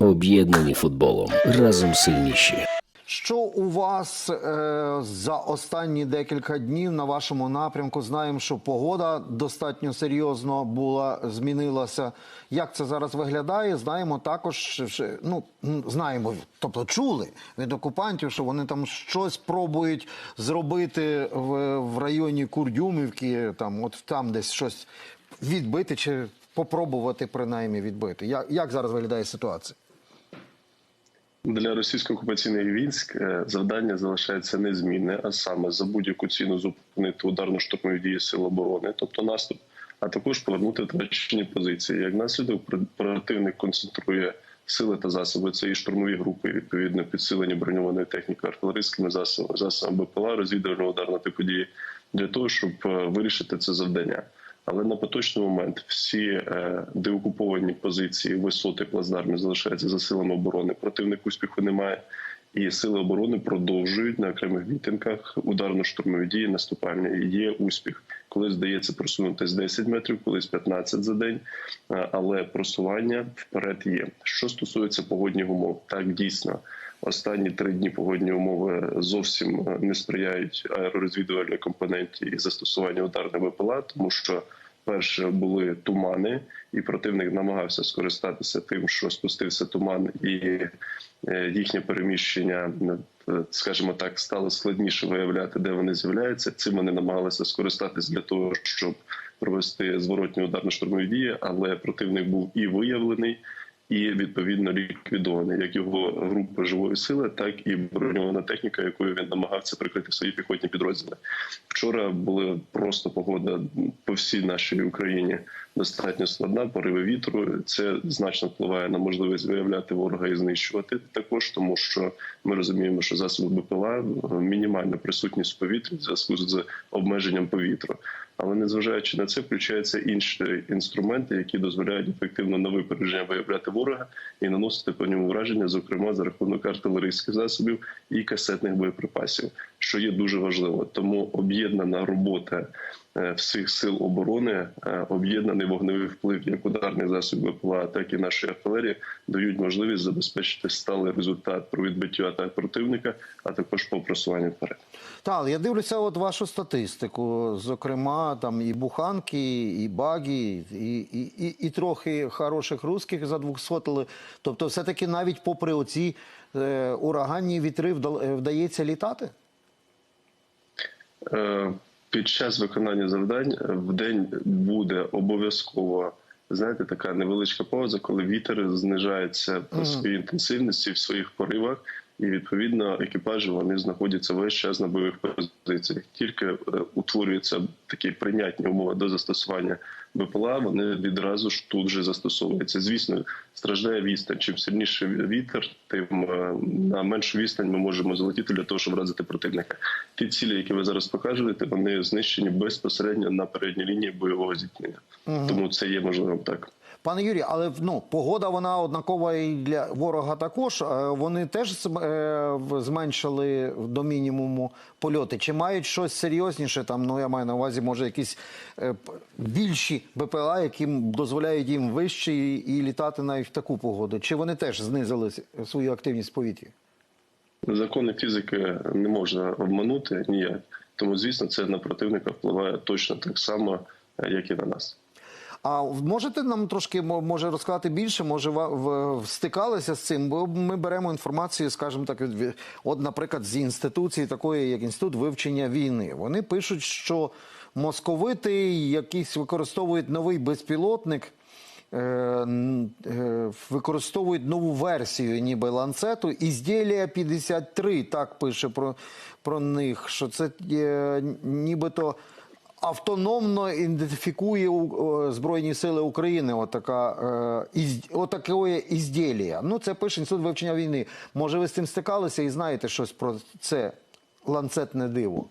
Об'єднані футболом. Разом сильніші. Що у вас е, за останні декілька днів на вашому напрямку? Знаємо, що погода достатньо серйозно була, змінилася. Як це зараз виглядає? Знаємо також, ну знаємо, тобто чули від окупантів, що вони там щось пробують зробити в, в районі Курдюмівки, там, от там десь щось відбити чи попробувати принаймні відбити. Як, як зараз виглядає ситуація? Для російсько-окупаційних військ е, завдання залишається незмінне, а саме за будь-яку ціну зупинити ударно-штурмові дії сил оборони, тобто наступ, а також повернути втрачені позиції. Як наслідок, пр- противник концентрує сили та засоби. Це і штурмові групи, відповідно підсилені броньованою технікою, артилерійськими засобами, засобами БПЛА, розвідувального ударного типу дії для того, щоб е, вирішити це завдання. Але на поточний момент всі е, деокуповані позиції, висоти плацдармів залишаються за силами оборони. Противник успіху немає, і сили оборони продовжують на окремих відтинках ударно-штурмові дії наступальні. Є успіх, коли здається просунутись 10 метрів, колись 15 за день, е, але просування вперед є. Що стосується погодних умов, так дійсно. Останні три дні погодні умови зовсім е, не сприяють аеророзвідувальній компоненті і застосуванню ударних БПЛА, тому що перше були тумани, і противник намагався скористатися тим, що спустився туман, і е, їхнє переміщення, е, скажімо так, стало складніше виявляти, де вони з'являються. Цим вони намагалися скористатись для того, щоб провести зворотні ударно-штурмові дії, але противник був і виявлений і відповідно ліквідований як його група живої сили, так і броньована техніка, якою він намагався прикрити свої піхотні підрозділи. Вчора була просто погода по всій нашій Україні достатньо складна. Пориви вітру. Це значно впливає на можливість виявляти ворога і знищувати також, тому що ми розуміємо, що засоби БПЛА мінімальна присутність в повітрі в зв'язку з обмеженням повітря. Але незважаючи на це, включаються інші інструменти, які дозволяють ефективно на випередження виявляти ворога і наносити по ньому враження, зокрема за рахунок артилерійських засобів і касетних боєприпасів, що є дуже важливо. Тому об'єднана робота всіх сил оборони, е, об'єднаний вогневий вплив як ударних засобів БПЛА, так і нашої артилерії дають можливість забезпечити сталий результат про відбиття атак противника, а також по просуванню вперед. Так, я дивлюся от вашу статистику. Зокрема, там і буханки, і баги, і, і, і, і трохи хороших русських задвухсотили. Тобто, все-таки навіть попри оці е, ураганні вітри е, вдається літати? Е, Під час виконання завдань е, в день буде обов'язково знаєте, така невеличка пауза, коли вітер знижається по своїй інтенсивності в своїх поривах, і відповідно екіпажі вони знаходяться весь час на бойових позиціях. Тільки е, утворюються такі прийнятні умови до застосування БПЛА, вони відразу ж тут же застосовуються. Звісно, страждає відстань. Чим сильніший вітер, тим е, на меншу відстань ми можемо залетіти для того, щоб вразити противника. Ті цілі, які ви зараз покажете, вони знищені безпосередньо на передній лінії бойового зіткнення. Тому це є можливим так. Пане Юрію, але ну погода вона однакова і для ворога також. Е, Вони теж е, зменшили до мінімуму польоти. Чи мають щось серйозніше? Там ну я маю на увазі, може, якісь е, більші БПЛА, які дозволяють їм вище і, і літати навіть в таку погоду. Чи вони теж знизили свою активність в повітрі? Закони фізики не можна обманути ніяк. Тому, звісно, це на противника впливає точно так само, як і на нас. А можете нам трошки мо- може розказати більше? Може, в- стикалися з цим? Бо ми беремо інформацію, скажімо так, от, наприклад, з інституції, такої як інститут вивчення війни. Вони пишуть, що московити якийсь використовують новий безпілотник. е, е, Використовують нову версію, ніби ланцету. Ізділія 53, так пише про, про них, що це е, нібито автономно ідентифікує е, Збройні Сили України отака, е, отаке ізділія. Ну, це пише Інститут вивчення війни. Може, ви з цим стикалися і знаєте щось про це ланцетне диво?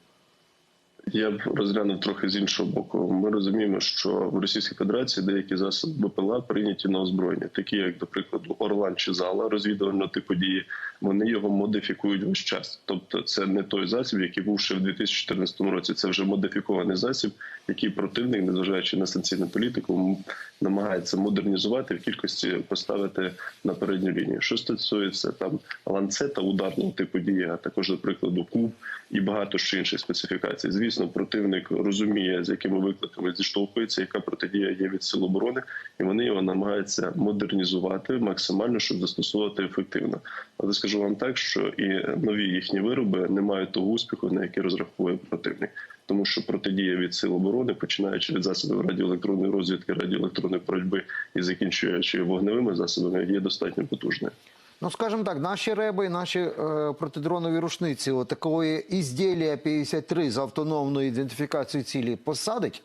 Я б розглянув трохи з іншого боку. Ми розуміємо, що в Російській Федерації деякі засоби БПЛА прийняті на озброєння, такі як, до прикладу, Орлан чи Зала розвідувального типу дії. Вони його модифікують весь час. Тобто, це не той засіб, який був ще в 2014 році. Це вже модифікований засіб, який противник, незважаючи на санкційну політику, намагається модернізувати в кількості поставити на передню лінію. Що стосується там ланцета ударного типу дії, а також, до прикладу, куб і багато ще інших специфікацій. Звісно, противник розуміє, з якими викликами зіштовхується, яка протидія є від сил оборони, і вони його намагаються модернізувати максимально, щоб застосовувати ефективно. Але скажу вам так, що і нові їхні вироби не мають того успіху, на який розраховує противник. Тому що протидія від сил оборони, починаючи від засобів радіоелектронної розвідки, радіоелектронної боротьби і закінчуючи вогневими засобами, є достатньо потужною. Ну, скажімо так, наші реби, наші е, протидронові рушниці, от такої ізділія 53 з автономною ідентифікацією цілі посадить?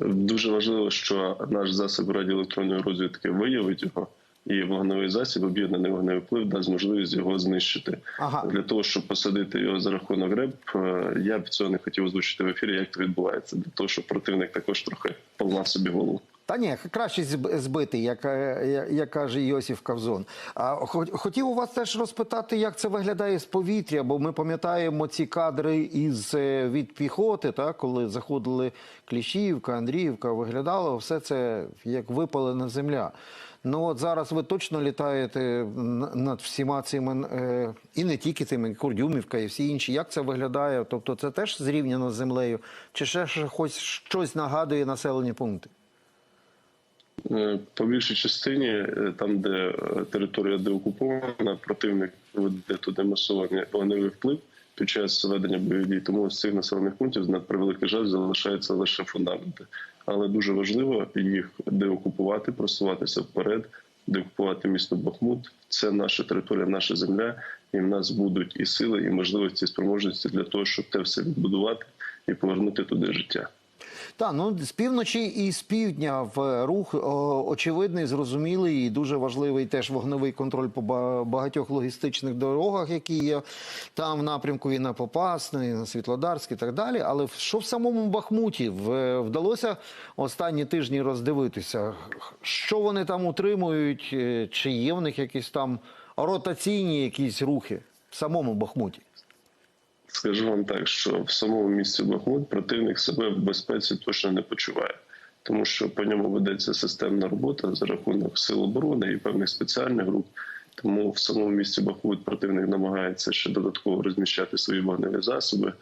Дуже важливо, що наш засіб радіоелектронної розвідки виявить його, і вогневий засіб, об'єднаний вогневий вплив, дасть можливість його знищити. Ага. Для того, щоб посадити його за рахунок РЕБ, е, я б цього не хотів озвучити в ефірі, як це відбувається, для того, щоб противник також трохи поламав собі голову. Та ні, краще зб- збити, як, е, як, каже Йосиф Кавзон. А хо- хотів у вас теж розпитати, як це виглядає з повітря, бо ми пам'ятаємо ці кадри із е, від піхоти, та, коли заходили Кліщівка, Андріївка, виглядало все це як випалена земля. Ну от зараз ви точно літаєте над всіма цими, е, і не тільки тими, Курдюмівка і всі інші. Як це виглядає? Тобто це теж зрівняно з землею? Чи ще хоч щось нагадує населені пункти? Е, По більшій частині, е, там, де е, територія деокупована, противник веде туди масований вогневий вплив під час ведення бойових дій. Тому з цих населених пунктів на превеликий жаль залишаються лише фундаменти. Але дуже важливо їх деокупувати, просуватися вперед, деокупувати місто Бахмут. Це наша територія, наша земля, і в нас будуть і сили, і можливості, і спроможності для того, щоб те все відбудувати і повернути туди життя. Так, ну з півночі і з півдня в рух о, очевидний, зрозумілий і дуже важливий теж вогневий контроль по багатьох логістичних дорогах, які є там в напрямку і на Попасну, і на Світлодарськ і так далі. Але що в самому Бахмуті В- вдалося останні тижні роздивитися, що вони там утримують, е, чи є в них якісь там ротаційні якісь рухи в самому Бахмуті? Скажу вам так, що в самому місці Бахмут противник себе в безпеці точно не почуває, тому що по ньому ведеться системна робота за рахунок сил оборони і певних спеціальних груп. Тому в самому місці Бахмут противник намагається ще додатково розміщати свої вогневі засоби,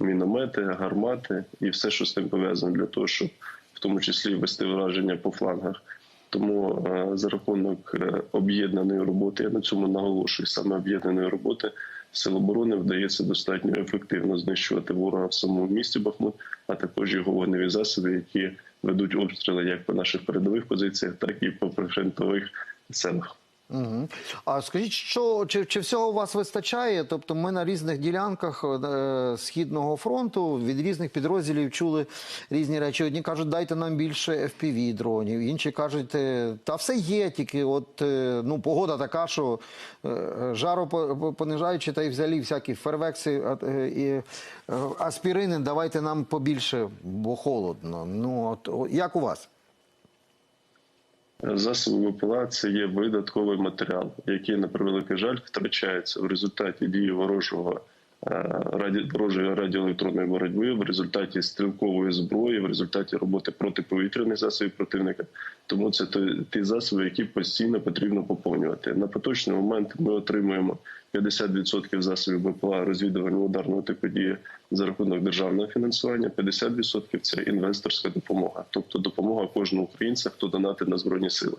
міномети, гармати і все, що з тим пов'язано, для того, щоб в тому числі вести враження по флангах. Тому е, за рахунок е, об'єднаної роботи, я на цьому наголошую, саме об'єднаної роботи Сил оборони вдається достатньо ефективно знищувати ворога в самому місті Бахмут, а також його вогневі засоби, які ведуть обстріли як по наших передових позиціях, так і по прифронтових селах. Угу. А скажіть, що чи, чи всього у вас вистачає? Тобто, ми на різних ділянках е, східного фронту від різних підрозділів чули різні речі. Одні кажуть, дайте нам більше fpv дронів, інші кажуть, е, та все є, тільки от е, ну погода така, що е, по- понижаючи, та й взагалі всякі фервекси е, і е, аспірини, давайте нам побільше, бо холодно. Ну от як у вас? Засоби БПЛА – це є видатковий матеріал, який на превеликий жаль втрачається в результаті дії ворожого е, раді ворожої радіоелектронної боротьби, в результаті стрілкової зброї, в результаті роботи протиповітряних засобів противника. Тому це ті засоби, які постійно потрібно поповнювати. На поточний момент ми отримуємо 50% засобів БПЛА розвідувального ударного типу дії за рахунок державного фінансування, 50% – це інвесторська допомога, тобто допомога кожного українця, хто донатить на збройні сили.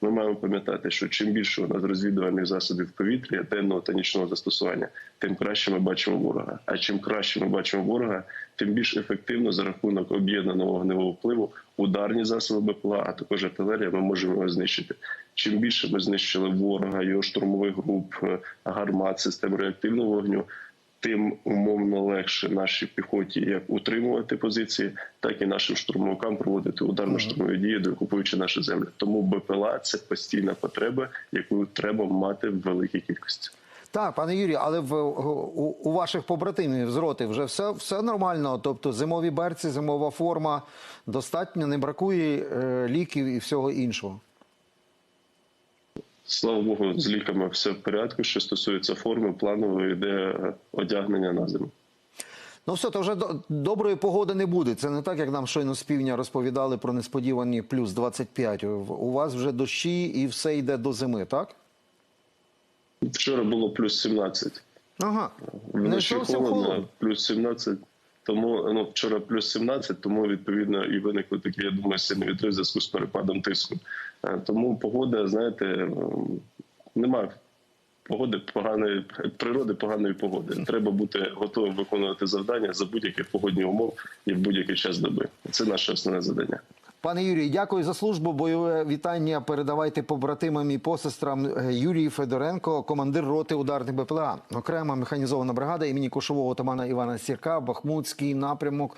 Ми маємо пам'ятати, що чим більше у нас розвідувальних засобів в повітрі, денного та нічного застосування, тим краще ми бачимо ворога. А чим краще ми бачимо ворога, тим більш ефективно за рахунок об'єднаного вогневого впливу ударні засоби БПЛА, а також артилерія, ми можемо його знищити. Чим більше ми знищили ворога, його штурмових груп, е, гармат, систем реактивного вогню, тим умовно легше нашій піхоті як утримувати позиції, так і нашим штурмовикам проводити ударно-штурмові дії, деокупуючи наші землі. Тому БПЛА це постійна потреба, яку треба мати в великій кількості. Так, пане Юрію, але в у, у ваших побратимів з роти вже все, все нормально. Тобто зимові берці, зимова форма достатньо, не бракує е, ліків і всього іншого. Слава Богу, з ліками все в порядку. Що стосується форми, планово йде одягнення на зиму. Ну все, то вже доброї погоди не буде. Це не так, як нам щойно з півдня розповідали про несподівані плюс 25. У вас вже дощі і все йде до зими, так? Вчора було плюс 17. Ага. Вночі холодно. плюс 17. Тому ну вчора плюс 17, тому відповідно і виникли такі, я думаю, сильні вітри в зв'язку з перепадом тиску. Е, Тому погода, знаєте, ем, немає погоди поганої природи, поганої погоди. Треба бути готовим виконувати завдання за будь-яких погодні умов і в будь-який час доби. Це наше основне завдання. Пане Юрій, дякую за службу. Бойове вітання передавайте побратимам і посестрам Е, Юрій Федоренко, командир роти ударних БПЛА. Окрема механізована бригада імені кошового отамана Івана Сірка, Бахмутський напрямок